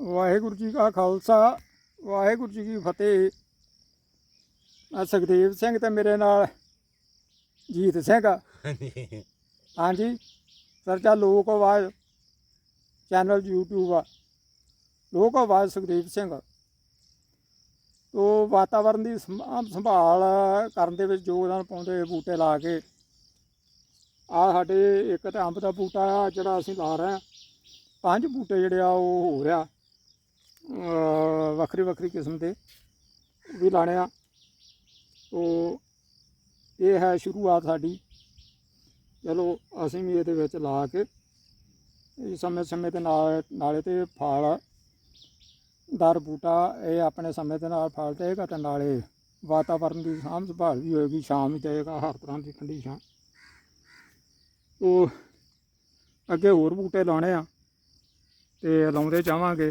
ਵਾਹਿਗੁਰੂ ਜੀ ਕਾ ਖਾਲਸਾ ਵਾਹਿਗੁਰੂ ਜੀ ਕੀ ਫਤਿਹ। ਮੈਂ ਸੁਖਦੇਵ ਸਿੰਘ ਤੇ ਮੇਰੇ ਨਾਲ ਜੀਤ ਸਿੰਘ। ਹਾਂਜੀ। ਸਰਚਾ ਲੋਕ ਆਵਾਜ਼ ਚੈਨਲ YouTube ਆ। ਲੋਕ ਆਵਾਜ਼ ਸੁਖਦੇਵ ਸਿੰਘ ਤੋ ਵਾਤਾਵਰਨ ਦੀ ਸੰਭਾ- ਸੰਭਾਲ ਕਰਨ ਦੇ ਵਿੱਚ ਯੋਗਦਾਨ ਪਾਉਂਦੇ ਬੂਟੇ ਲਾ ਕੇ। ਆ ਸਾਡੇ ਇੱਕ ਤਾਂ ਅੰਬ ਦਾ ਬੂਟਾ ਜਿਹੜਾ ਅਸੀਂ ਲਾ ਰਹੇ ਹਾਂ। ਪੰਜ ਬੂਟੇ ਜਿਹੜੇ ਆ ਉਹ ਹੋ ਰਿਹਾ। ਵੱਖਰੀ ਵੱਖਰੀ ਕਿਸਮ ਦੇ ਵੀ ਲਾਣੇ ਆ। ਉਹ ਇਹ ਹੈ ਸ਼ੁਰੂਆਤ ਸਾਡੀ। ਚਲੋ ਅਸੀਂ ਵੀ ਇਹਦੇ ਵਿੱਚ ਲਾ ਕੇ ਸਮੇਂ ਸਮੇਂ ਦੇ ਨਾਲ ਨਾਲੇ ਤੇ ਫਲ ਦਰ ਬੂਟਾ, ਇਹ ਆਪਣੇ ਸਮੇਂ ਦੇ ਨਾਲ ਫਲ ਦੇਗਾ ਤੇ ਨਾਲੇ ਵਾਤਾਵਰਨ ਦੀ ਸਾਂਭ ਸੰਭਾਲ ਵੀ ਹੋਏਗੀ ਛਾਂ ਵੀ ਜਾਏਗਾ ਹਰ ਤਰ੍ਹਾਂ ਦੀ ਠੰਡੀ ਛਾਂ। ਉਹ ਅੱਗੇ ਹੋਰ ਬੂਟੇ ਲਾਉਣੇ ਆ ਤੇ ਲਾਉਂਦੇ ਜਾਵਾਂਗੇ।